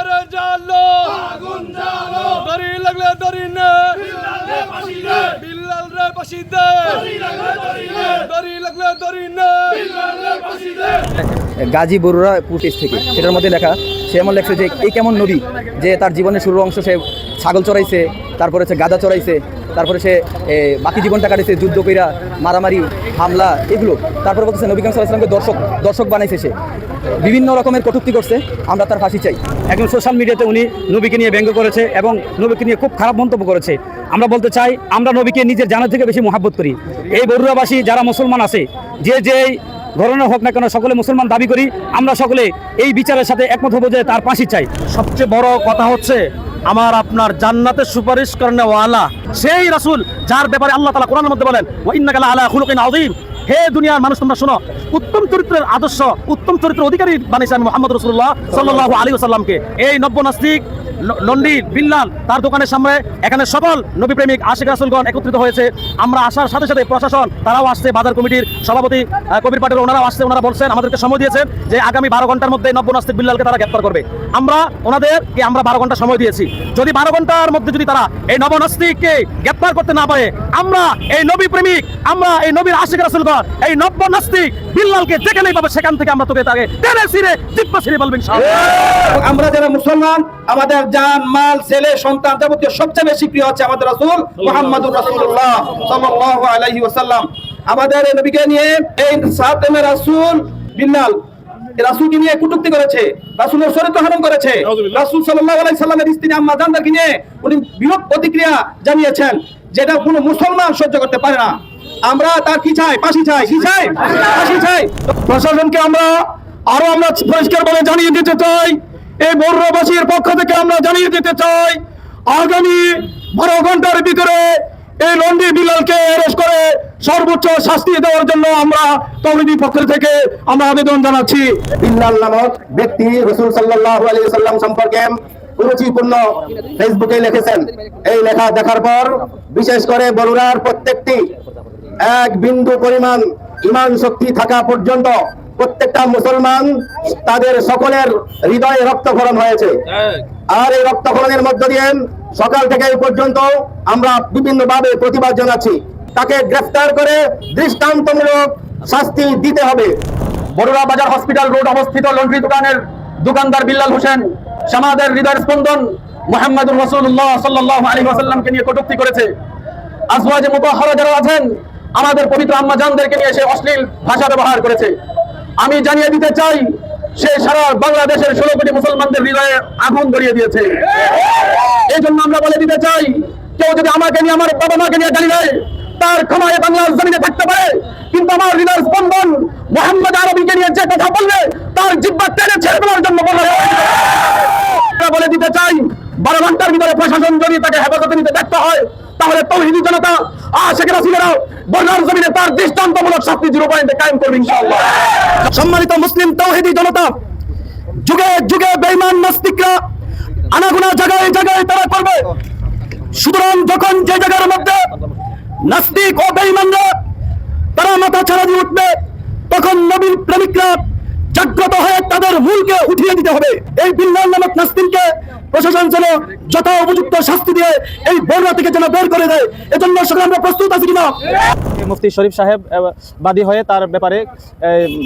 করে জালো। আগুন জ্বালো দড়ি লাগলে দড়ি নে। বিল্লাল রে বিল্লাল রে পাশি দে। দড়ি লাগলে দড়ি নে। গাজী বরুরা পুটিস থেকে। সেটার মধ্যে লেখা সে এমন লেখছে যে এই কেমন নবী যে তার জীবনের শুরুর অংশ সে ছাগল চড়াইছে তারপরে সে গাদা চড়াইছে তারপরে সে বাকি জীবনটা কাটিয়েছে যুদ্ধ কইরা মারামারি হামলা এগুলো। তারপরে বলতেছে নবী কাম সাল্লাহামকে দর্শক দর্শক বানাইছে সে। বিভিন্ন রকমের কটুক্তি করছে আমরা তার ফাঁসি চাই। একজন সোশ্যাল মিডিয়াতে উনি নবীকে নিয়ে ব্যঙ্গ করেছে এবং নবীকে নিয়ে খুব খারাপ মন্তব্য করেছে। আমরা বলতে চাই আমরা নবীকে নিজের জানার থেকে বেশি মহাব্বত করি। এই বরুরাবাসী যারা মুসলমান আছে যে যে ধরনের হোক না কেন সকলে মুসলমান দাবি করি আমরা সকলে এই বিচারের সাথে একমত হব যে তার ফাঁসি চাই। সবচেয়ে বড় কথা হচ্ছে আমার আপনার জান্নাতের সুপারিশ করেন ওয়ালা সেই রাসূল যার ব্যাপারে আল্লাহ তালা কোরআনের মধ্যে বলেন ওয়া ইন্নাকা আলা খুলুকিন আযীম। হে দুনিয়ার মানুষ, তোমরা শোনো, উত্তম চরিত্রের আদর্শ, উত্তম চরিত্রের অধিকারী বানিয়েছেন মোহাম্মদ রসুল্লাহ সাল্লু আলী আসাল্লামকে এই নব্য নাস্তিক লন্ডি বিল্লাল তার দোকানের সামনে এখানে সকল নবী প্রেমিক আশিক রাসুলগণ একত্রিত হয়েছে। আমরা আসার সাথে সাথে প্রশাসন, তারাও আসছে, বাজার কমিটির সভাপতি কবির পাটেল, ওনারাও আসছে, ওনারা বলছেন, আমাদেরকে সময় দিয়েছেন যে আগামী বারো ঘণ্টার মধ্যে নব্য নাস্তিক বিল্লালকে তারা গ্রেপ্তার করবে। আমরা, ওনাদেরকে আমরা বারো ঘণ্টা সময় দিয়েছি। যদি বারো ঘণ্টার মধ্যে যদি তারা এই নবনাস্তিককে গ্রেপ্তার করতে না পারে, আমরা এই নবী প্রেমিক আমরা এই নবীর আশিক রাসুলগণ, এই নব্য নাস্তিক বিল্লালকে যেখানেই পাবে, সেখান থেকে আমরা তোকে তাকে টেনে ছিঁড়ে, জিব্বা ছিঁড়ে বলবেন আমরা যারা মুসলমান আমাদের জান মাল ছেলে সন্তান যাবতীয় সবচেয়ে বেশি প্রিয় হচ্ছে আমাদের রাসূল মুহাম্মদুর রাসূলুল্লাহ সাল্লাল্লাহু আলাইহি ওয়াসাল্লাম। আমাদের এই নবীকে নিয়ে এই সাতেমে রাসূল বিল্লাল রাসূলকে নিয়ে কটূক্তি করেছে রাসূলের চরিত্র হরণ করেছে। রাসূল সাল্লামের স্ত্রী আম্মা নিয়ে উনি বিরূপ প্রতিক্রিয়া জানিয়েছেন যেটা কোনো মুসলমান সহ্য করতে পারে না। আমরা তার কি চাই? ফাঁসি চাই কি চাই? ফাঁসি চাই। প্রশাসনকে আমরা আরও আমরা পরিষ্কার ভাবে জানিয়ে দিতে চাই। এই বর্রবাসীর পক্ষ থেকে আমরা জানিয়ে দিতে চাই, আগামী বারো ঘণ্টার ভিতরে এই লন্ডি বিলালকে অ্যারেস্ট করে সর্বোচ্চ শাস্তি দেওয়ার জন্য আমরা তৌহিদি পক্ষ থেকে আমরা আবেদন জানাচ্ছি। বিল্লাল নামক ব্যক্তি রসুল সাল্লাল্লাহু আলাইহি সাল্লাম সম্পর্কে ফেসবুকে লিখেছেন। এই লেখা দেখার পর বিশেষ করে বরুড়ার প্রত্যেকটি এক বিন্দু পরিমাণ ইমান শক্তি থাকা পর্যন্ত প্রত্যেকটা মুসলমান তাদের সকলের হৃদয়ে রক্তক্ষরণ হয়েছে। আর এই রক্তক্ষরণের মধ্য দিয়ে সকাল থেকে এই পর্যন্ত আমরা বিভিন্ন ভাবে প্রতিবাদ জানাচ্ছি। তাকে গ্রেফতার করে দৃষ্টান্তমূলক শাস্তি দিতে হবে। বড়ুয়া বাজার হসপিটাল রোড অবস্থিত লন্ড্রি দোকানের দোকানদার বিল্লাল হোসেন সমাজের হৃদয়ের স্পন্দন মোহাম্মদুর রসুল্লাহ সাল্লাহ আলী ওয়াসাল্লামকে নিয়ে কটুক্তি করেছে। আজওয়াজে মুতাহহারা যারা আছেন, আমাদের পবিত্র আম্মা জানদেরকে নিয়ে সে অশ্লীল ভাষা ব্যবহার করেছে। আমি জানিয়ে দিতে চাই, সে সারা বাংলাদেশের ষোলো কোটি মুসলমানদের হৃদয়ে আগুন ধরিয়ে দিয়েছে। এই জন্য আমরা বলে দিতে চাই, কেউ যদি আমাকে নিয়ে, আমার বাবা মাকে নিয়ে গালি দেয়, তার ক্ষমায় বাংলার জমিনে থাকতে পারে। কিন্তু আমার হৃদয় স্পন্দন মোহাম্মদ আরবিকে নিয়ে যে কথা বলবে, তার জিব্বা টেনে ছেড়ে দেওয়ার জন্য বলা দিতে চাই, বারো ঘণ্টার ভিতরে প্রশাসন যদি তাকে হেফাজতে নিতে ব্যর্থ হয় তাহলে তৌহিদি জনতা আশেখ রাসুলেরাও বর্ণার জমিনে তার দৃষ্টান্তমূলক শাস্তি জিরো পয়েন্টে কায়েম করবে ইনশাআল্লাহ। সম্মানিত মুসলিম তৌহিদি জনতা, যুগে যুগে বেঈমান নাস্তিকরা আনাগুনা জায়গায় জায়গায় তারা করবে। সুতরাং যখন যে জায়গার মধ্যে নাস্তিক ও বেঈমানরা তারা মাথা ছাড়া দিয়ে উঠবে, তখন নবীন প্রেমিকরা মূলকে উঠিয়ে দিতে হবে। এই বিল্লাল নামক নাস্তিনকে প্রশাসন যেন যথা উপযুক্ত শাস্তি দিয়ে এই বর্ণা থেকে যেন বের করে দেয়। এজন্য সকলে আমরা প্রস্তুত আছি কিনা? মুফতি শরীফ সাহেব বাদী হয়ে তার ব্যাপারে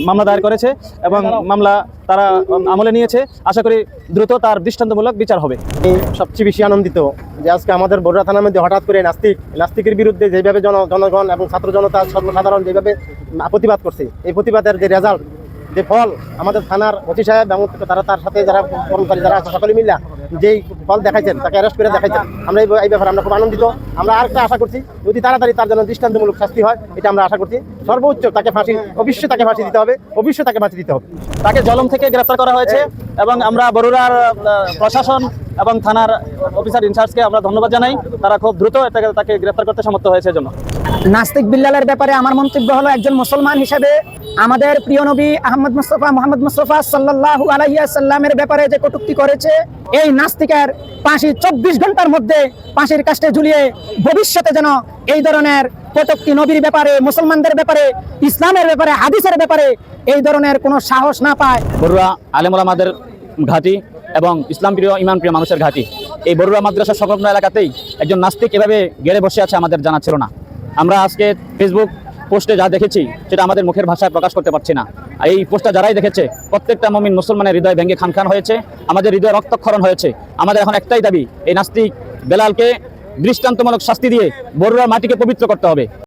মামলা দায়ের করেছে এবং মামলা তারা আমলে নিয়েছে। আশা করি দ্রুত তার দৃষ্টান্তমূলক বিচার হবে। আমি সবচেয়ে বেশি আনন্দিত যে আজকে আমাদের বড়ুয়া থানার মধ্যে হঠাৎ করে নাস্তিক নাস্তিকের বিরুদ্ধে যেভাবে জন জনগণ এবং ছাত্র জনতা সর্বসাধারণ যেভাবে প্রতিবাদ করছে এই প্রতিবাদের যে রেজাল্ট যে ফল আমাদের থানার ওসি সাহেব এবং তারা তার সাথে যারা কর্মচারী যারা আছে, সকলে মিলে যেই ফল দেখাইছেন, তাকে অ্যারেস্ট করে দেখাইছেন। আমরা এই ব্যাপারে আমরা খুব আনন্দিত। আমরা আরেকটা আশা করছি, যদি তাড়াতাড়ি তার জন্য দৃষ্টান্তমূলক শাস্তি হয়, এটা আমরা আশা করছি। সর্বোচ্চ তাকে ফাঁসি, অবশ্যই তাকে ফাঁসি দিতে হবে, অবশ্যই তাকে ফাঁসি দিতে হবে। তাকে জলম থেকে গ্রেফতার করা হয়েছে এবং আমরা বরুড়ার প্রশাসন এবং থানার অফিসার ইনচার্জকে আমরা ধন্যবাদ জানাই। তারা খুব দ্রুত তাকে- তাকে গ্রেফতার করতে সমর্থ হয়েছে জন্য। নাস্তিক বিল্লালের ব্যাপারে আমার মন্তব্য হলো একজন মুসলমান হিসেবে আমাদের প্রিয় নবী আহমদ মুস্তফা মোহাম্মদ মুস্তফা সাল্লাল্লাহু আলাইহি সাল্লামের ব্যাপারে যে কটূক্তি করেছে, এই নাস্তিকের ফাঁসি চব্বিশ ঘণ্টার মধ্যে ফাঁসির কাষ্টে ঝুলিয়ে ভবিষ্যতে যেন এই ধরনের কটুক্তি নবীর ব্যাপারে, মুসলমানদের ব্যাপারে, ইসলামের ব্যাপারে, হাদিসের ব্যাপারে এই ধরনের কোনো সাহস না পায়। বড়ুয়া আলেমুলামাদের ঘাঁটি এবং ইসলাম প্রিয় ইমান প্রিয় মানুষের ঘাঁটি। এই বরুড়া মাদ্রাসা সংলগ্ন এলাকাতেই একজন নাস্তিক এভাবে গেড়ে বসে আছে আমাদের জানা ছিল না। আমরা আজকে ফেসবুক পোস্টে যা দেখেছি, সেটা আমাদের মুখের ভাষায় প্রকাশ করতে পারছি না। আর এই পোস্টটা যারাই দেখেছে, প্রত্যেকটা মমিন মুসলমানের হৃদয় ভেঙে খান খান হয়েছে, আমাদের হৃদয় রক্তক্ষরণ হয়েছে। আমাদের এখন একটাই দাবি, এই নাস্তিক বেলালকে দৃষ্টান্তমূলক শাস্তি দিয়ে বরুড়ার মাটিকে পবিত্র করতে হবে।